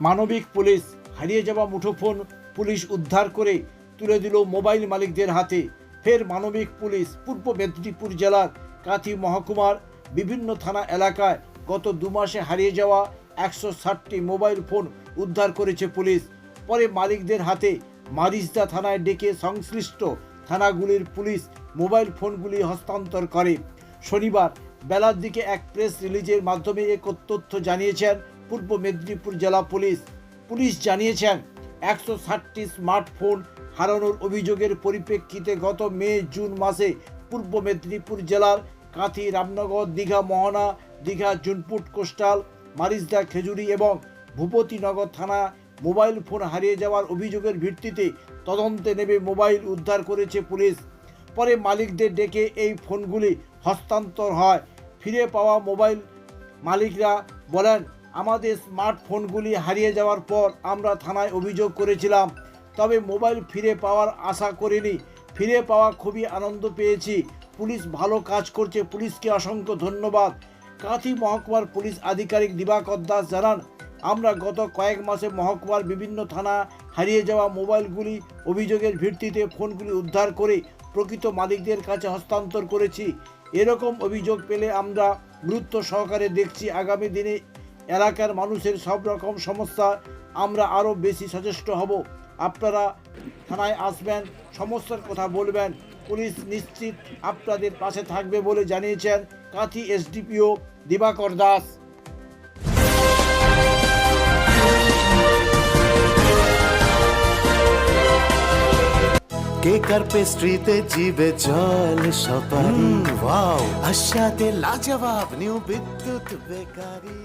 মানবিক পুলিশ হারিয়ে যাওয়া মুঠোফোন পুলিশ উদ্ধার করে তুলে দিল মোবাইল মালিকদের হাতে। ফের মানবিক পুলিশ পূর্ব মেদিনীপুর জেলার কাঁথি মহকুমার বিভিন্ন থানা এলাকায় গত দু মাসে হারিয়ে যাওয়া একশো ষাটটি মোবাইল ফোন উদ্ধার করেছে পুলিশ। পরে মালিকদের হাতে মারিজদা থানায় ডেকে সংশ্লিষ্ট থানাগুলির পুলিশ মোবাইল ফোনগুলি হস্তান্তর করে। শনিবার বেলার দিকে এক প্রেস রিলিজের মাধ্যমে এক তথ্য জানিয়েছেন পূর্ব মেদিনীপুর জেলা পুলিশ। পুলিশ জানিয়েছেন, একশো ষাটটি স্মার্টফোন হারানোর অভিযোগের পরিপ্রেক্ষিতে গত মে, জুন মাসে পূর্ব মেদিনীপুর জেলার কাঁথি, রামনগর, দীঘা, মোহনা, দীঘা, জুনপুট, কোস্টাল, মারিজদা, খেজুরি এবং ভূপতিনগর থানা মোবাইল ফোন হারিয়ে যাওয়ার অভিযোগের ভিত্তিতে তদন্তে নেমে মোবাইল উদ্ধার করেছে পুলিশ। পরে মালিকদের ডেকে এই ফোনগুলি হস্তান্তর হয়। ফিরে পাওয়া মোবাইল মালিকরা বলেন আমাদের স্মার্টফোনগুলি হারিয়ে যাওয়ার পর আমরা থানায় অভিযোগ করেছিলাম। তবে মোবাইল ফিরে পাওয়ার আশা করিনি। ফিরে পাওয়া খুবই আনন্দ পেয়েছি। পুলিশ ভালো কাজ করছে। পুলিশকে অসংখ্য ধন্যবাদ। কাঁথি মহকুমার পুলিশ আধিকারিক দিবাকর দাস জানান, আমরা গত কয়েক মাসে মহকুমার বিভিন্ন থানা হারিয়ে যাওয়া মোবাইলগুলি অভিযোগের ভিত্তিতে ফোনগুলি উদ্ধার করে প্রকৃত মালিকদের কাছে হস্তান্তর করেছি। এরকম অভিযোগ পেলে আমরা গুরুত্ব সহকারে দেখছি। আগামী দিনে এলাকার মানুষের সব রকম সমস্যা আমরা আরও বেশি সচেষ্ট হব। আপনারা থানায় আসবেন সমস্যার কথা বলবেন। পুলিশ নিশ্চিত আপনাদের পাশে থাকবে বলে জানিয়েছেন কাঁথি এসডিপিও দিবাকর দাস। কেক আর পেস্ট্রিতে জিবে জল সপারি ওয়াও। আশাতে লাজবাব new Bidyut bakery.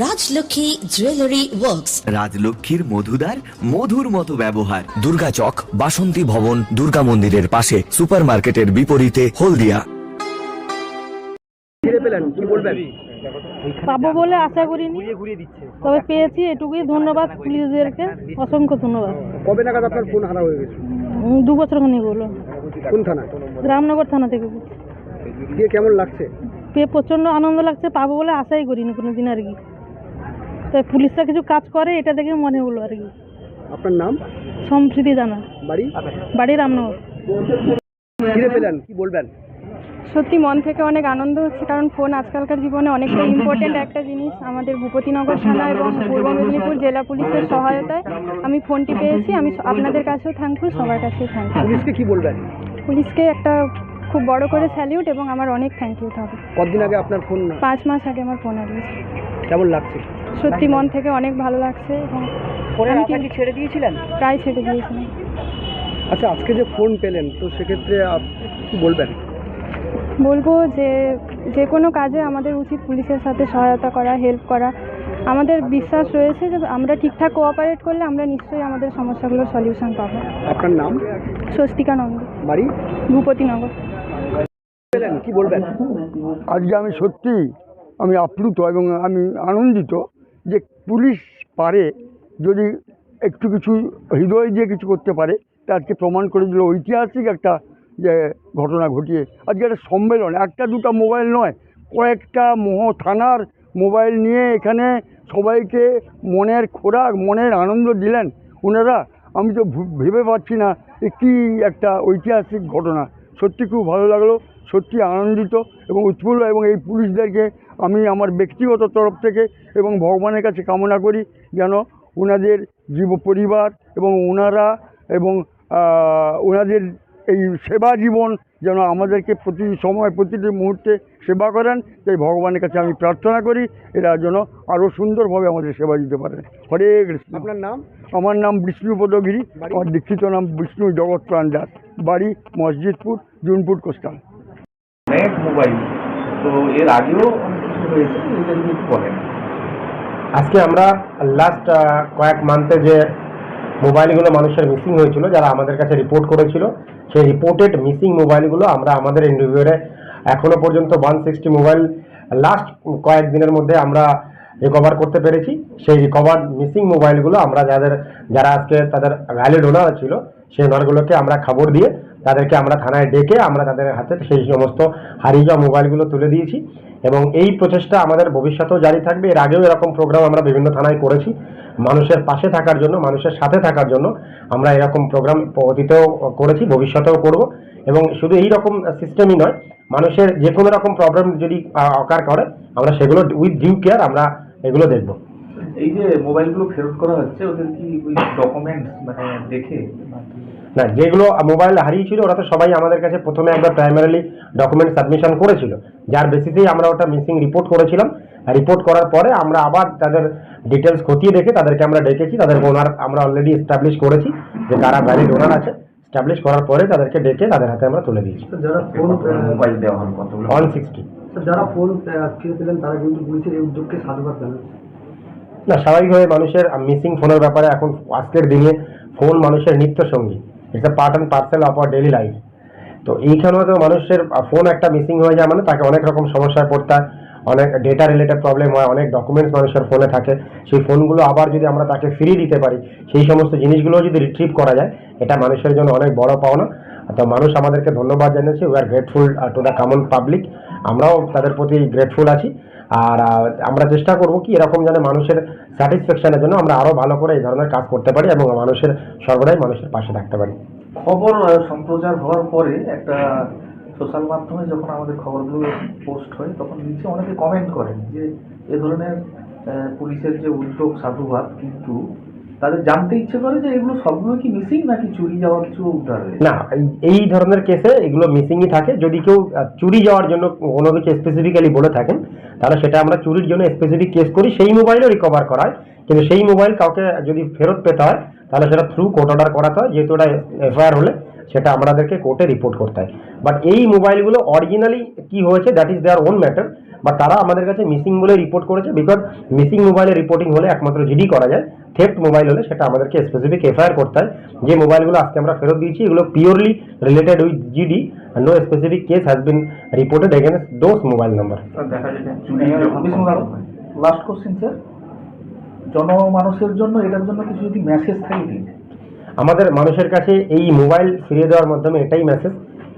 Rajlakshmi jewellery works রাজলক্ষ্মীর মধুদার মধুর মতো ব্যবহার। দুর্গা চক বাসন্তী ভবন দুর্গা মন্দিরের পাশে সুপারমার্কেটের বিপরীতে হলদিয়া। পাবো বলে আশা করিনি। তবে পেয়েছি এটুকুই ধন্যবাদ পুলিশদেরকে। অসংখ্য ধন্যবাদ। কবে নাগাদ আপনার ফোন হারা হয়ে গেছে? দু বছর খানিক হলো। কোন থানা? রামনগর থানা থেকে। দিয়ে কেমন লাগছে? পেয়ে প্রচণ্ড আনন্দ লাগছে পাবো বলে আশাই করিনি কোনো দিন আর কি। তাই পুলিশরা কিছু কাজ করে এটা দেখে মনে হলো আর কি। আপনার নাম? সম্প্রীতি জানা। বাড়ি? বাড়ি রামনগর। ফিরে পেলেন কি বলবেন? সত্যি মন থেকে অনেক আনন্দ হচ্ছে কারণ ফোন আজকালকার জীবনে অনেকটা ইম্পর্টেন্ট একটা জিনিস। আমাদের ভূপতিনগর থানা এবং পূর্ব মেদিনীপুর জেলা পুলিশের সহায়তায় আমি ফোনটি পেয়েছি। আমি আপনাদের কাছেও থ্যাঙ্কফুল সবার কাছেই থ্যাঙ্কফুল পুলিশকে কি বলবেন? পুলিশকে একটা খুব বড় করে স্যালিউট এবং আমার অনেক থ্যাংক ইউ থাকবে কতদিন আগে আপনার ফোন পাঁচ মাস আগে আমার ফোন হারিয়েছে কেমন লাগছে? সত্যি মন থেকে অনেক ভালো লাগছে এবং কি ছেড়ে দিয়েছিলেন? প্রায় ছেড়ে দিয়েছিলাম। আচ্ছা আজকে যে ফোন পেলেন তো সেক্ষেত্রে কি বলবেন? বলব যে যে কোনো কাজে আমাদের উচিত পুলিশের সাথে সহায়তা করা হেল্প করা। আমাদের বিশ্বাস রয়েছে যে আমরা ঠিকঠাক কোঅপারেট করলে আমরা নিশ্চয়ই আমাদের সমস্যাগুলোর সলিউশন পাবো। আপনার নাম? স্বস্তিকা নন্দ। বাড়ি? ভূপতিনগর পেলেন কি বলবেন? আজকে আমি সত্যি আমি আপ্লুত এবং আমি আনন্দিত যে পুলিশ পারে, যদি একটু কিছু হৃদয় দিয়ে কিছু করতে পারে, তা আজকে প্রমাণ করে দিল ঐতিহাসিক একটা, যে ঘটনা ঘটিয়ে। আজকে একটা সম্মেলন, একটা দুটো মোবাইল নয়, কয়েকটা মোহ থানার মোবাইল নিয়ে এখানে সবাইকে মনের খোরাক, মনের আনন্দ দিলেন ওনারা। আমি তো ভেবে পাচ্ছি না কী একটা ঐতিহাসিক ঘটনা। সত্যি খুব ভালো লাগল, সত্যি আনন্দিত এবং উৎফুল্ল এবং এই পুলিশদেরকে আমি আমার ব্যক্তিগত তরফ থেকে এবং ভগবানের কাছে কামনা করি যেন ওনাদের জীব পরিবার এবং ওনারা এবং ওনাদের এই সেবা জীবন যেন আমাদেরকে প্রতি সময় প্রতিটি মুহূর্তে সেবা করেন। তাই ভগবানের কাছে আমি প্রার্থনা করি এরা যেন আরও সুন্দরভাবে আমাদের সেবা দিতে পারেন হরে কৃষ্ণ। আপনার নাম? আমার নাম বিষ্ণুপদ গিরি আমার দীক্ষিত নাম বিষ্ণু জগৎ প্রাণ দাস বাড়ি মসজিদপুর জুনপুর কোস্টাল। মোবাইল তো এর আগেও আজকে আমরা লাস্ট কয়েক মান্থে যে মোবাইলগুলো মানুষের মিসিং হয়েছিল, যারা আমাদের কাছে রিপোর্ট করেছিল, সেই রিপোর্টেড মিসিং মোবাইলগুলো আমরা আমাদের ইন্টারভিউরে এখনও পর্যন্ত ওয়ান সিক্সটি মোবাইল লাস্ট কয়েক দিনের মধ্যে আমরা রিকভার করতে পেরেছি। সেই রিকভার মিসিং মোবাইলগুলো আমরা যাদের, যারা আজকে তাদের ভ্যালিড ওনার ছিল, সেই ওনারগুলোকে আমরা খবর দিয়ে তাদেরকে আমরা থানায় ডেকে আমরা তাদের হাতে সেই সমস্ত হারিয়ে যাওয়া মোবাইলগুলো তুলে দিয়েছি। এবং এই প্রচেষ্টা আমাদের ভবিষ্যতেও জারি থাকবে। এর আগেও এরকম প্রোগ্রাম আমরা বিভিন্ন থানায় করেছি। মানুষের পাশে থাকার জন্য, মানুষের সাথে থাকার জন্য আমরা এরকম প্রোগ্রাম অতীতেও করেছি, ভবিষ্যতেও করব। এবং শুধু এই রকম সিস্টেমই নয়, মানুষের যে কোনো রকম প্রবলেম যদি অকার করে, আমরা সেগুলো উইথ ডিউ কেয়ার আমরা এগুলো দেখব। এই যে মোবাইলগুলো ফেরত করা হচ্ছে, ওদের কি ডকুমেন্টস মানে দেখে? না যেগুলো মোবাইল হারিয়েছিল ওরা তো সবাই আমাদের কাছে প্রথমে একবার প্রাইমারিলি ডকুমেন্ট সাবমিশন করেছিল। যার বেসিসেই আমরা ওটা মিসিং রিপোর্ট করেছিলাম। রিপোর্ট করার পরে আমরা আবার তাদের ডিটেলস খতিয়ে দেখে তাদেরকে আমরা ডেকেছি। তাদের ওনার আমরা অলরেডি এস্টাবলিশ করেছি যে কারা ভ্যালিড ওনার আছে। এস্টাবলিশ করার পরে তাদেরকে ডেকে তাদের হাতে আমরা তুলে দিয়েছি। যারা ফোন মোবাইল দেওয়া হলো কতগুলো ওয়ান সিক্সটি যারা ফোন ফিরে পেলেন তারা কিন্তু পুলিশের এই উদ্যোগকে সাধুবাদ জানাচ্ছে। না স্বাভাবিকভাবে মানুষের মিসিং ফোনের ব্যাপারে এখন আজকের দিনে ফোন মানুষের নিত্য সঙ্গী it's a part and parcel of our daily life তো এইখানেও তো মানুষের ফোন একটা মিসিং হয়ে যায় মানে তাকে অনেক রকম সমস্যায় পড়তে হয়, অনেক ডেটা রিলেটেড প্রবলেম হয়, অনেক ডকুমেন্টস মানুষের ফোনে থাকে। সেই ফোনগুলো আবার যদি আমরা তাকে ফিরিয়ে দিতে পারি, সেই সমস্ত জিনিসগুলো যদি রিট্রিভ করা যায়, এটা মানুষের জন্য অনেক বড় পাওনা। তো মানুষ আমাদেরকে ধন্যবাদ জানিয়েছে। We are grateful to the common public আমরাও তাদের প্রতি গ্রেটফুল আছি। আর আমরা চেষ্টা করব কি এরকম যেন মানুষের স্যাটিসফ্যাকশনের জন্য আমরা আরও ভালো করে এই ধরনের কাজ করতে পারি এবং মানুষের সর্বদাই মানুষের পাশে থাকতে পারি। খবর সম্প্রচার হওয়ার পরে একটা সোশ্যাল মাধ্যমে যখন আমাদের খবরগুলো পোস্ট হয়, তখন নিচে অনেকে কমেন্ট করেন যে, এ ধরনের পুলিশের যে উদ্যোগ সাধুবাদ, কিন্তু তাদের জানতে ইচ্ছে করে যে এগুলো সবগুলো কি মিসিং নাকি চুরি যাওয়া কিছু উদ্ধার হয়েছে? না, এই- ধরনের কেসে এগুলো মিসিংই থাকে। যদি কেউ চুরি যাওয়ার জন্য কোনো কিছু স্পেসিফিক্যালি বলে থাকেন, তাহলে সেটা আমরা চুরির জন্য স্পেসিফিক কেস করি। সেই মোবাইলও রিকভার করা হয় কিন্তু সেই মোবাইল কাউকে যদি ফেরত পেতে হয়, তাহলে সেটা থ্রু কোর্ট অর্ডার করাতে হয়। যেহেতু ওটা এফআইআর হলে সেটা আমাদেরকে কোর্টে রিপোর্ট করতে হয়। বাট এই মোবাইলগুলো অরিজিনালি কি হয়েছে that is their own matter বা তারা আমাদের কাছে মিসিং বলে রিপোর্ট করেছে বিকজ মিসিং মোবাইলে রিপোর্টিং হলে একমাত্র জিডি করা যায় থেফট মোবাইল হলে সেটা আমাদেরকে স্পেসিফিক এফআইআর করতে হয় যে মোবাইলগুলো আজকে আমরা ফেরত দিয়েছি এগুলো purely related with GD no specific case has been reported against those mobile number last question sir জনমানুষের জন্য এটার জন্য কিছু যদি মেসেজ থাকে দিন আমাদের মানুষের কাছে এই মোবাইল ফিরিয়ে দেওয়ার মাধ্যমে এটাই মেসেজ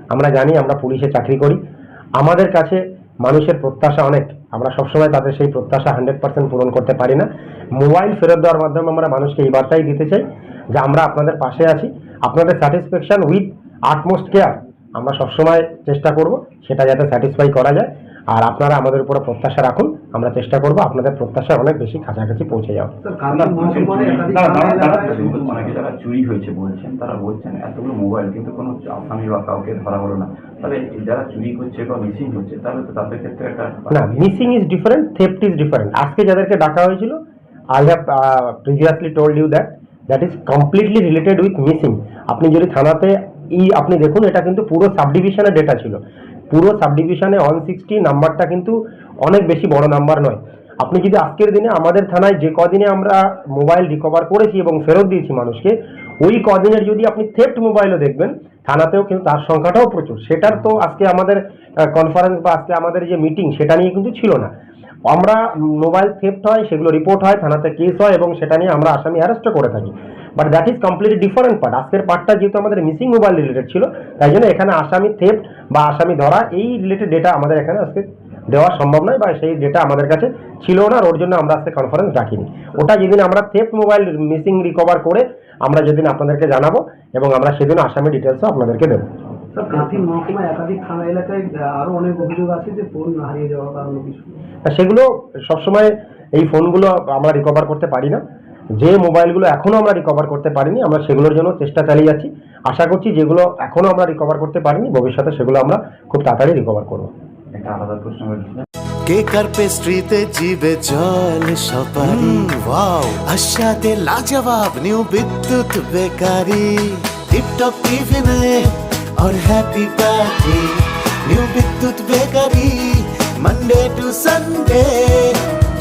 আমরা জানি, আমরা পুলিশে চাকরি করি। আমাদের কাছে মানুষের প্রত্যাশা অনেক। আমরা সবসময় তাদের সেই প্রত্যাশা হান্ড্রেড পার্সেন্ট পূরণ করতে পারি না। মোবাইল ফেরত দেওয়ার মাধ্যমে আমরা মানুষকে এই বার্তাই দিতে চাই যে আমরা আপনাদের পাশে আছি। আপনাদের স্যাটিসফ্যাকশন উইথ আটমোস্ট কেয়ার আমরা সবসময় চেষ্টা করব সেটা যাতে স্যাটিসফাই করা যায়। আর আপনারা আমাদের উপরে প্রত্যাশা রাখুন। আমরা চেষ্টা করব আপনাদের প্রত্যাশা অনেক বেশি কাছাকাছি পৌঁছে যাওয়া যারা চুরি হয়েছে বলছেন তারা বলছেন এতগুলো মোবাইল কিন্তু কোনো আসামি বা কাউকে ধরা হলো না। তাহলে যারা চুরি করছে বা মিসিং হচ্ছে তাহলে তো তাদের ক্ষেত্রে একটা না missing is different theft is different আজকে যাদেরকে ডাকা হয়েছিল I have previously told you that that is completely related with missing আপনি যদি থানাতে এই আপনি দেখুন এটা কিন্তু পুরো সাবডিভিশনের ডেটা ছিল। পুরো সাব সাবডিভিশনে ওয়ান সিক্সটি নাম্বারটা কিন্তু অনেক বেশি বড় নাম্বার নয়। আপনি যদি আজকের দিনে আমাদের থানায় যে কদিনে আমরা মোবাইল রিকভার করেছি এবং ফেরত দিয়েছি মানুষকে, ওই কদিনের যদি আপনি থেফট মোবাইলও দেখবেন, থানাতেও কিন্তু তার সংখ্যাটাও প্রচুর। সেটার তো আজকে আমাদের কনফারেন্স বা আজকে আমাদের যে মিটিং সেটা নিয়ে কিন্তু ছিল না। আমরা মোবাইল থেফট হয়, সেগুলো রিপোর্ট হয়, থানাতে কেস হয় এবং সেটা নিয়ে আমরা আসামি অ্যারেস্টও করে থাকি। But that is completely different part আজকের পার্টটা যেহেতু আমাদের মিসিং মোবাইল রিলেটেড ছিল তাই জন্য এখানে আসামি থেপ বা আসামি ধরা এই রিলেটেড ডেটা আমাদের এখানে আজকে দেওয়া সম্ভব নয় বা সেই ডেটা আমাদের কাছে ছিল না আর ওর জন্য আমরা আজকে কনফারেন্স ডাকিনি। ওটা যেদিন আমরা থেফট মোবাইল মিসিং রিকভার করে আমরা যেদিন আপনাদেরকে জানাব এবং আমরা সেদিন আসামি ডিটেলসও আপনাদেরকে দেবো। সেগুলো সবসময় এই ফোনগুলো আমরা রিকভার করতে পারি না। যে মোবাইলগুলো এখনো আমরা রিকভার করতে পারিনি আমরা সেগুলোর জন্য চেষ্টা চালিয়ে যাচ্ছি আশা করছি যেগুলো এখনো আমরা রিকভার করতে পারিনি ভবিষ্যতে সেগুলো আমরা খুব তাড়াতাড়ি রিকভার করবো একটা আলাদা প্রশ্ন বলছিলাম কেকার পেস্ট্রিতে জিবে জল সপারি ওয়াও আশাতে লাজবাব নিউ বিদ্যুৎ বেকারি টিপটপ টিফিনে और happy party new Bidyut bakery Monday to Sunday